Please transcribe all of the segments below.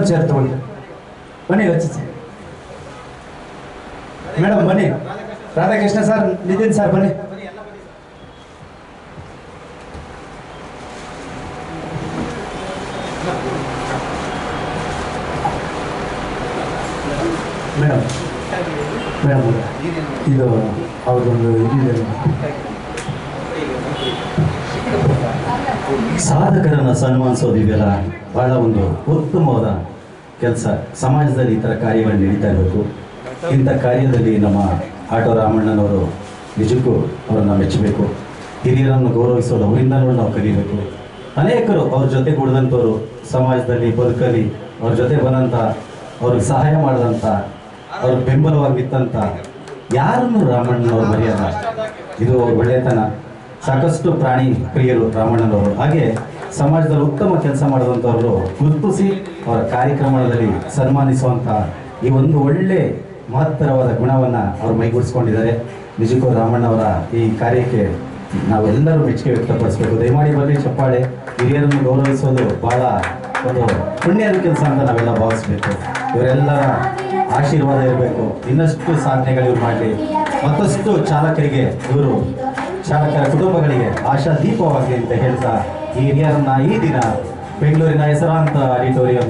cierto bueno bueno yo chiste madam bueno Radha Krishna sir Nitin sir bueno madam madam ido a donde ido ಸಾಧಕರನ್ನ ಸನ್ಮಾನಿಸೋದಿವೆಲ್ಲ ಬಹಳ ಒಂದು ಉತ್ತಮವಾದ ಕೆಲಸ. ಸಮಾಜದಲ್ಲಿ ಈ ಥರ ಕಾರ್ಯಗಳು ನಡೀತಾ ಇರಬೇಕು. ಇಂಥ ಕಾರ್ಯದಲ್ಲಿ ನಮ್ಮ ಆಟೋ ರಾಮಣ್ಣನವರು ನಿಜಕ್ಕೂ ಅವರನ್ನು ಮೆಚ್ಚಬೇಕು. ಹಿರಿಯರನ್ನು ಗೌರವಿಸೋದು ಅವರಿಂದ ನಾವು ಕಲಿಬೇಕು. ಅನೇಕರು ಅವ್ರ ಜೊತೆ ಕೂಡಿದಂಥವ್ರು ಸಮಾಜದಲ್ಲಿ ಬದುಕಲಿ, ಅವ್ರ ಜೊತೆ ಬಂದಂಥ, ಅವ್ರಿಗೆ ಸಹಾಯ ಮಾಡಿದಂಥ, ಅವ್ರ ಬೆಂಬಲವಾಗಿ ಬಿತ್ತಂಥ ಯಾರನ್ನು ರಾಮಣ್ಣನವರು ಮರೆಯಲ್ಲ. ಇದು ಒಳ್ಳೆಯತನ ಸಾಕಷ್ಟು ಪ್ರಾಣಿ ಪ್ರಿಯರು ರಾಮಣ್ಣನವರು ಹಾಗೆ ಸಮಾಜದಲ್ಲಿ ಉತ್ತಮ ಕೆಲಸ ಮಾಡಿದಂಥವರು ಗುರುತಿಸಿ ಅವರ ಕಾರ್ಯಕ್ರಮದಲ್ಲಿ ಸನ್ಮಾನಿಸುವಂಥ ಈ ಒಂದು ಒಳ್ಳೆ ಮಹತ್ತರವಾದ ಗುಣವನ್ನು ಅವರು ಮೈಗೂಡಿಸ್ಕೊಂಡಿದ್ದಾರೆ. ನಿಜಕ್ಕೂ ರಾಮಣ್ಣವರ ಈ ಕಾರ್ಯಕ್ಕೆ ನಾವೆಲ್ಲರೂ ಮೆಚ್ಚುಗೆ ವ್ಯಕ್ತಪಡಿಸಬೇಕು. ದಯಮಾಡಿ ಬರಲಿ ಚಪ್ಪಾಳೆ. ಹಿರಿಯರನ್ನು ಗೌರವಿಸೋದು ಬಹಳ ಒಂದು ಪುಣ್ಯದ ಕೆಲಸ ಅಂತ ನಾವೆಲ್ಲ ಭಾವಿಸ್ಬೇಕು. ಇವರೆಲ್ಲರ ಆಶೀರ್ವಾದ ಇರಬೇಕು. ಇನ್ನಷ್ಟು ಸಾಧನೆಗಳು ಮಾಡಲಿ. ಮತ್ತಷ್ಟು ಚಾಲಕರಿಗೆ ಇವರು ಚಾಲಕರ ಕುಟುಂಬಗಳಿಗೆ ಆಶಾ ದೀಪವಾಗಲಿ ಅಂತ ಹೇಳ್ತಾ ಈ ಹಿರಿಯರನ್ನ ಈ ದಿನ. ಬೆಂಗಳೂರಿನ ಹೆಸರಾಂತ ಆಡಿಟೋರಿಯಂ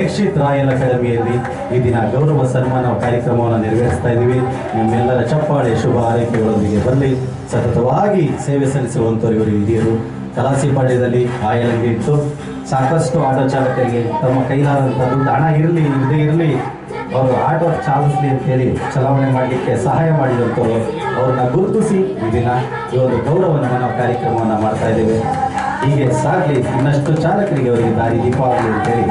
ಯಕ್ಷಿತ್ ರಾಯಲ್ ಅಕಾಡೆಮಿಯಲ್ಲಿ ಈ ದಿನ ಗೌರವ ಸನ್ಮಾನ ಕಾರ್ಯಕ್ರಮವನ್ನು ನೆರವೇರಿಸ್ತಾ ಇದ್ದೀವಿ. ನಿಮ್ಮೆಲ್ಲರ ಚಪ್ಪಾಳೆ ಶುಭ ಆರೈಕೆಗಳೊಂದಿಗೆ ಬರಲಿ ಸತತವಾಗಿ ಸೇವೆ ಸಲ್ಲಿಸುವಂಥವ್ರು ಹಿರಿಯರು. ಕಲಾಸಿಪಾಳ್ಯದಲ್ಲಿ ಆಯಲ್ ಅಂಗಡಿ ಇತ್ತು ಸಾಕಷ್ಟು ಆಟೋ ಚಾಲಕರಿಗೆ ತಮ್ಮ ಕೈಲಾದಂಥದ್ದು ಹಣ ಇರಲಿ ಇದೇ ಇರಲಿ. ಅವರು ಆಟೋ ಅಂತ ಹೇಳಿ ಚಲಾವಣೆ ಮಾಡಲಿಕ್ಕೆ ಸಹಾಯ ಮಾಡಿದಂಥವ್ರು ಅವ್ರನ್ನ ಗುರುತಿಸಿ ಈ ದಿನ ಈ ಒಂದು ಗೌರವವನ್ನು ನಾವು ಕಾರ್ಯಕ್ರಮವನ್ನು ಮಾಡ್ತಾ ಇದ್ದೇವೆ. ಹೀಗೆ ಸಾಗಲಿ ಇನ್ನಷ್ಟು ಚಾಲಕರಿಗೆ ಅವರಿಗೆ ದಾರಿ ದೀಪಾವಳಿ ಅಂತ ಹೇಳಿ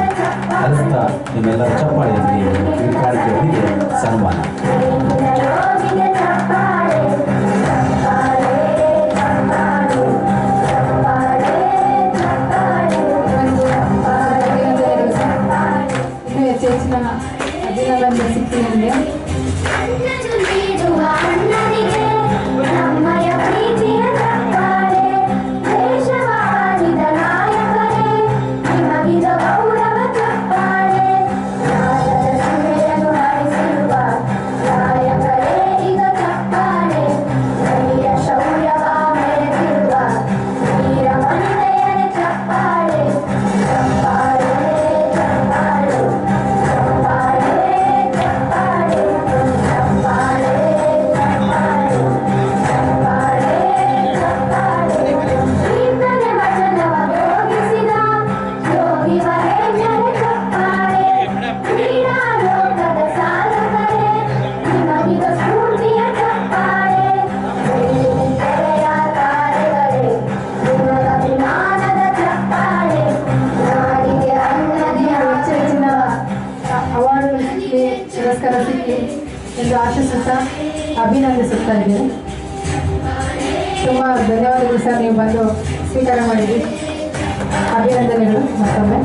ಅರಿಸ್ತಾ ನಿಮ್ಮೆಲ್ಲರ ಚಪ್ಪಾಳೆಯೊಂದಿಗೆ ಈ ಕಾರ್ಯಕ್ರಮಕ್ಕೆ ಸನ್ಮಾನ. ಸಿಕ್ಕಿ ಎಂದು ಆಶಿಸುತ್ತಾ ಅಭಿನಂದಿಸುತ್ತಾ ಇದ್ದೇನೆ. ತುಂಬ ಧನ್ಯವಾದಗಳು ಸರ್ ನೀವು ಬಂದು ಸ್ವೀಕಾರ ಮಾಡಿದ್ರಿ. ಅಭಿನಂದನೆಗಳು ಮತ್ತೊಮ್ಮೆ.